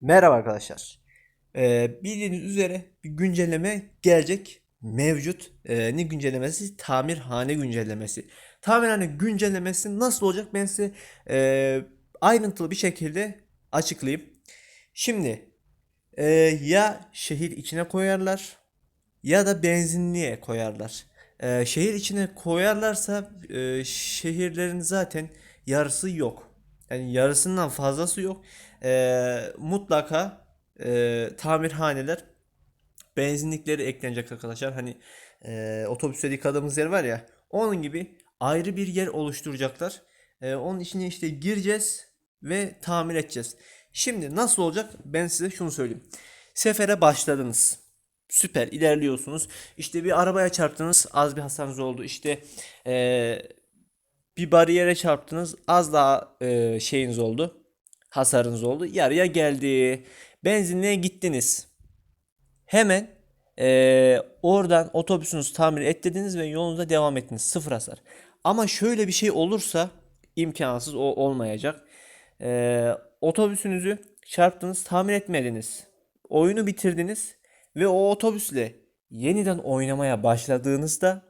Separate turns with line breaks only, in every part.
Merhaba arkadaşlar. Ee, bildiğiniz üzere bir güncelleme gelecek. Mevcut. Ee, ne güncellemesi? Tamirhane güncellemesi. Tamirhane güncellemesi nasıl olacak? Ben size e, ayrıntılı bir şekilde açıklayayım. Şimdi e, ya şehir içine koyarlar ya da benzinliğe koyarlar. Ee, şehir içine koyarlarsa e, şehirlerin zaten yarısı yok. Yani yarısından fazlası yok. Ee, mutlaka e, tamirhaneler benzinlikleri eklenecek arkadaşlar. Hani e, otobüste yıkadığımız yer var ya onun gibi ayrı bir yer oluşturacaklar. E, onun içine işte gireceğiz ve tamir edeceğiz. Şimdi nasıl olacak? Ben size şunu söyleyeyim. Sefere başladınız. Süper ilerliyorsunuz. İşte bir arabaya çarptınız az bir hasarınız oldu. İşte e, bir bariyere çarptınız az daha e, şeyiniz oldu. Hasarınız oldu. Yarıya geldi. Benzinliğe gittiniz. Hemen eee, oradan otobüsünüzü tamir ettirdiniz ve yolunuza devam ettiniz. Sıfır hasar. Ama şöyle bir şey olursa imkansız o olmayacak. Eee, otobüsünüzü çarptınız, tamir etmediniz. Oyunu bitirdiniz ve o otobüsle yeniden oynamaya başladığınızda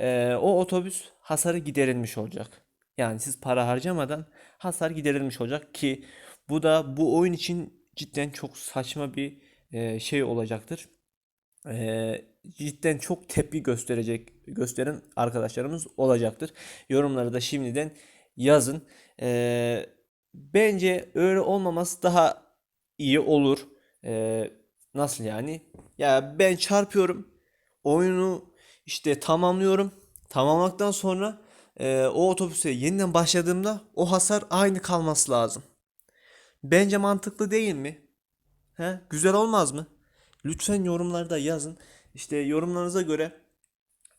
eee, o otobüs hasarı giderilmiş olacak. Yani siz para harcamadan hasar giderilmiş olacak ki bu da bu oyun için cidden çok saçma bir eee, şey olacaktır. Eee, cidden çok tepki gösterecek gösteren arkadaşlarımız olacaktır. Yorumları da şimdiden yazın. Eee, bence öyle olmaması daha iyi olur. Eee, nasıl yani? Ya ben çarpıyorum. Oyunu işte tamamlıyorum. Tamamladıktan sonra eee, o otobüse yeniden başladığımda o hasar aynı kalması lazım. Bence mantıklı değil mi? He? Güzel olmaz mı? Lütfen yorumlarda yazın. İşte yorumlarınıza göre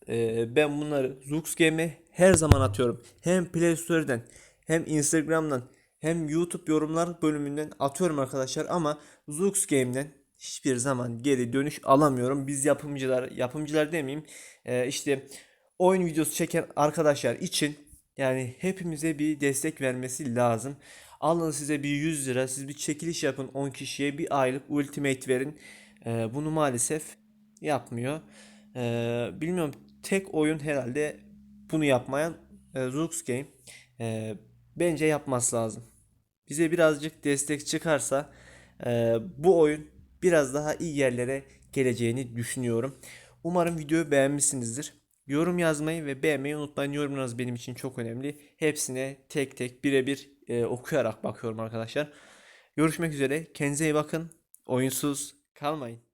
e, ben bunları Zux Game'e her zaman atıyorum. Hem Play Store'dan hem Instagram'dan hem YouTube yorumlar bölümünden atıyorum arkadaşlar ama Zux Game'den hiçbir zaman geri dönüş alamıyorum. Biz yapımcılar, yapımcılar demeyeyim. e, işte oyun videosu çeken arkadaşlar için yani hepimize bir destek vermesi lazım. Alın size bir 100 lira, siz bir çekiliş yapın 10 kişiye bir aylık ultimate verin. Ee, bunu maalesef yapmıyor. Ee, bilmiyorum tek oyun herhalde bunu yapmayan e, Zux Game. Ee, bence yapması lazım. Bize birazcık destek çıkarsa e, bu oyun biraz daha iyi yerlere geleceğini düşünüyorum. Umarım videoyu beğenmişsinizdir. Yorum yazmayı ve beğenmeyi unutmayın. Yorumlarınız benim için çok önemli. Hepsine tek tek birebir e, okuyarak bakıyorum arkadaşlar. Görüşmek üzere. Kendinize iyi bakın. Oyunsuz kalmayın.